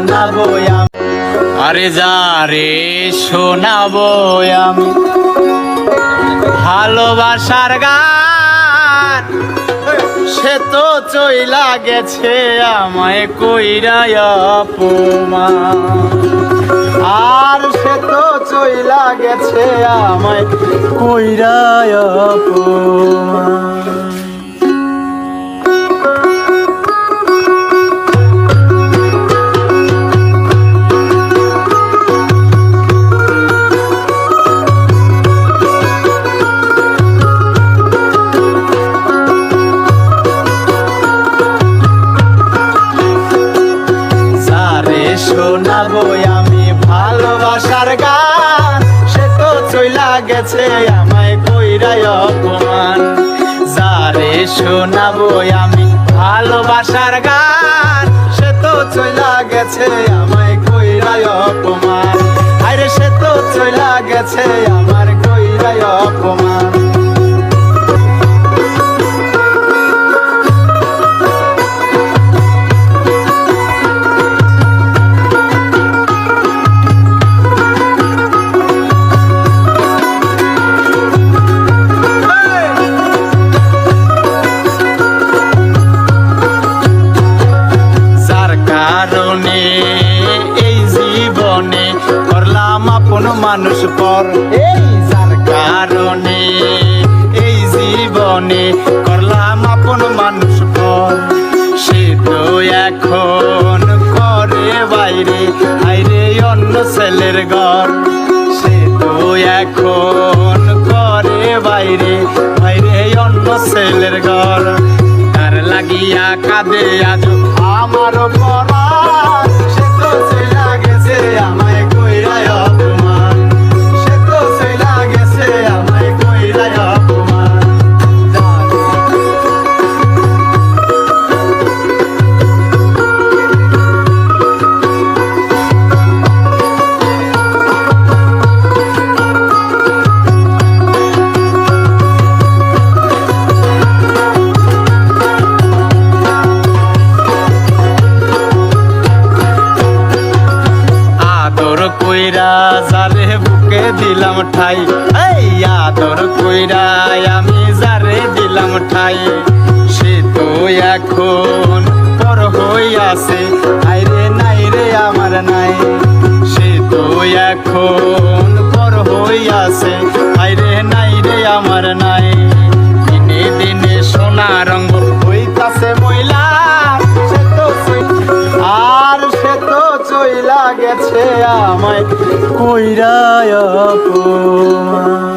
শোনাবো আমি। আরে যা রে, শোনাবো আমি। ভালোবাসার গান, সে তো চইলা গেছে আমায় কইরায় অপমান। আর সে তো চইলা গেছে আমায় কইরায় অপমান। আমি ভালোবাসার গান সে তো চইলা গেছে আমায় কইরাই অপমান। শোনাবো আমি ভালোবাসার গান সে তো চইলা গেছে আমায় কইরাই অপমান। আরে সে তো চইলা গেছে আমার কইরাই অপমান। মানুষ পর এই কারণে এই জীবনে করলাম আপন মানুষ পর। সে তো এখন করে বাইরে হাইরে অন্য ছেলের ঘর। সে তো এখন করে বাইরে বাইরে অন্য ছেলের ঘর। তার লাগিয়া কাঁদে আজ আমার পরাণ সে তো চইলা গেছে আমায় যারে বুকে দিলাম ঠাই। এই আদর কইরা আমি যারে দিলাম ঠাই। সে তো এখন পর হইয়াছে। আইরে নাই রে আমার নাই। সে তো এখন চইলা গেছে আমায় কইরা অপমান।